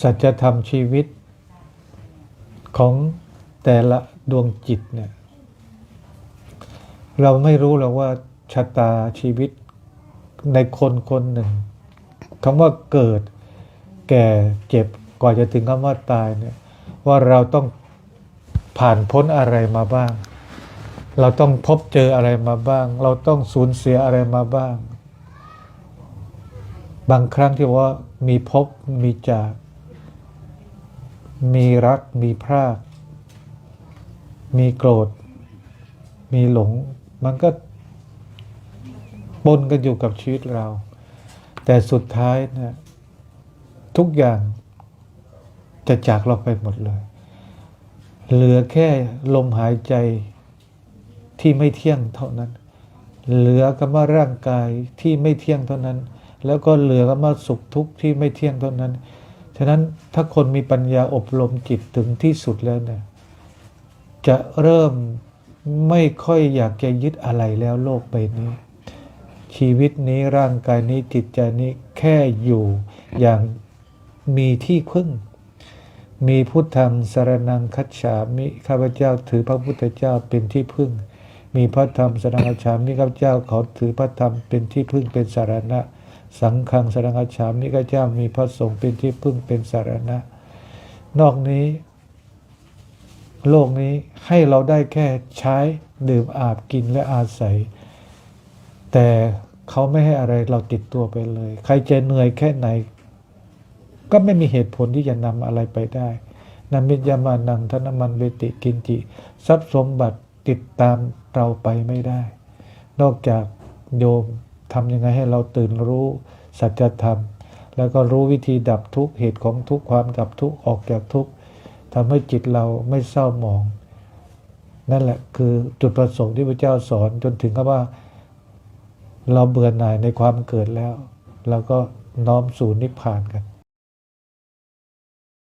สัจธรรมชีวิตของแต่ละดวงจิตเนี่ยเราไม่รู้หรอกว่าชะตาชีวิตในคนคนหนึ่งคำว่าเกิด แก่เจ็บก่อนจะถึงคำว่าตายเนี่ยว่าเราต้องผ่านพ้นอะไรมาบ้าง เราต้องพบเจออะไรมาบ้าง เราต้องสูญเสียอะไรมาบ้าง บางครั้งที่ว่ามีพบมีจาก มีรักมีพราก มีโกรธ มีหลง มันก็ปนกันอยู่กับชีวิตเรา แต่สุดท้ายเนี่ยทุกอย่างจะจากเราไปหมดเลย เหลือแค่ลมหายใจที่ไม่เที่ยงเท่านั้น เหลือคำว่าร่างกายที่ไม่เที่ยงเท่านั้น แล้วก็เหลือคำว่าสุขทุกข์ที่ไม่เที่ยงเท่านั้น ฉะนั้นถ้าคนมีปัญญาอบรมจิตถึงที่สุดแล้วเนี่ยจะเริ่มไม่ค่อยอยากจะยึดอะไรแล้วโลกใบนี้ ชีวิตนี้ร่างกายนี้จิตใจนี้แค่อยู่อย่างมีที่พึ่ง มีพุทธังสารนังคัจฉามิข้าพเจ้าถือพระพุทธเจ้าเป็นที่พึ่ง มีพระธรรมสารนังคัจฉามิข้าพเจ้าขาถือพระธรรมเป็นที่พึ่งเป็นสารณะ สังฆังสรังคัจฉามิข้าพเจ้ามีพระสงฆ์เป็นที่พึ่งเป็นสารณะ นอกนี้ โลกนี้ให้เราได้แค่ใช้ดื่มอาบกินและอาศัย แต่เขาไม่ให้อะไรเราติดตัวไปเลย ใครจะเหนื่อยแค่ไหน ก็ไม่มีเหตุผลที่จะนำอะไรไปได้นามิยามานังธนมันเวติกินจิทรัพย์สมบัติติดตามเราไปไม่ได้ นอกจากโยม ทำยังไงให้เราตื่นรู้สัจธรรม แล้วก็รู้วิธีดับทุกเหตุของทุกความดับทุกออกจากทุกทำให้จิตเราไม่เศร้าหมอง นั่นแหละคือจุดประสงค์ที่พระเจ้าสอนจนถึงกับว่า เราเบื่อหน่ายในความเกิดแล้ว เราก็น้อมสู่นิพพานกัน